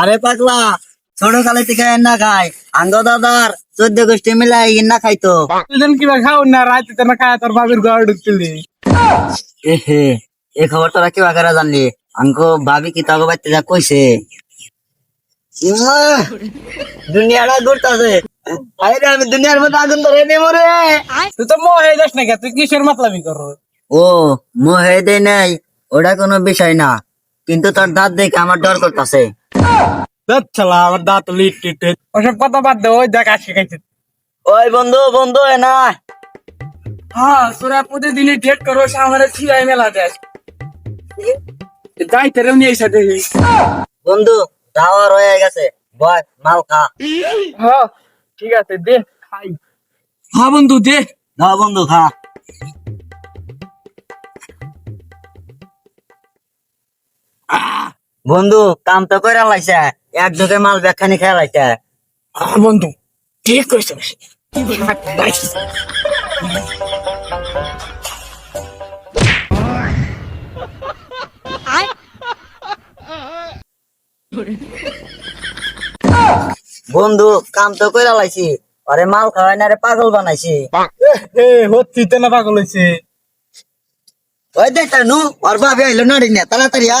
আরে পাগলা ছোট কালে থেকে না খায়। আঙ্গ দাদার চোদ্দ গোষ্ঠী মিলাই না খাইতো। তুই কিবা খাও না রাতে তো না খায় তোর বাবির ঘর ঢুকছিলি। এ খবর তোরা কি বাকারা জানলি? আঙ্ক ভাবি কি তাকে বাড়তে যা কইছে? দুনিয়াটা ঘুরতাছে। আরে আমি দুনিয়ার মধ্যে আগুন ধরে নেব রে। তুই তো মোহ যাস না তুই কিসের মাতলামি করো? ও মোহে দে নাই ওটা কোনো বিষয় না। কিন্তু তোর দাঁত দেখে আমার ডর করতেছে। দাঁত আমার দাঁত লিট টিট ওসব কথা বাদ দে ওই দেখ আসে খাইছে ওই বন্ধু বন্ধু এ না। হ্যাঁ তোরা প্রতিদিনই ডেট করো আমার ছিলাই মেলা দেয়। যাই তেরেও নিয়ে এসে দেখি। বন্ধু টাওয়ার হয়ে গেছে। বয় মাল খা। হ্যাঁ ঠিক আছে দে খাই। হ্যাঁ বন্ধু দে। না বন্ধু খা। বন্ধু কাম তো করে লাইছে। এক ঢোকে মাল ব্যাখ্যানি খেয়ে লাইছে। বন্ধু ঠিক কইছিস? বন্ধু কাম তো করে লাইছি। আরে মাল খাওয়াই না রে পাগল বানাইছি। এ হচ্ছি তো না পাগল হয়েছে ওই দেখ নু ওর ভাবি আইলো না তাড়াতাড়ি আ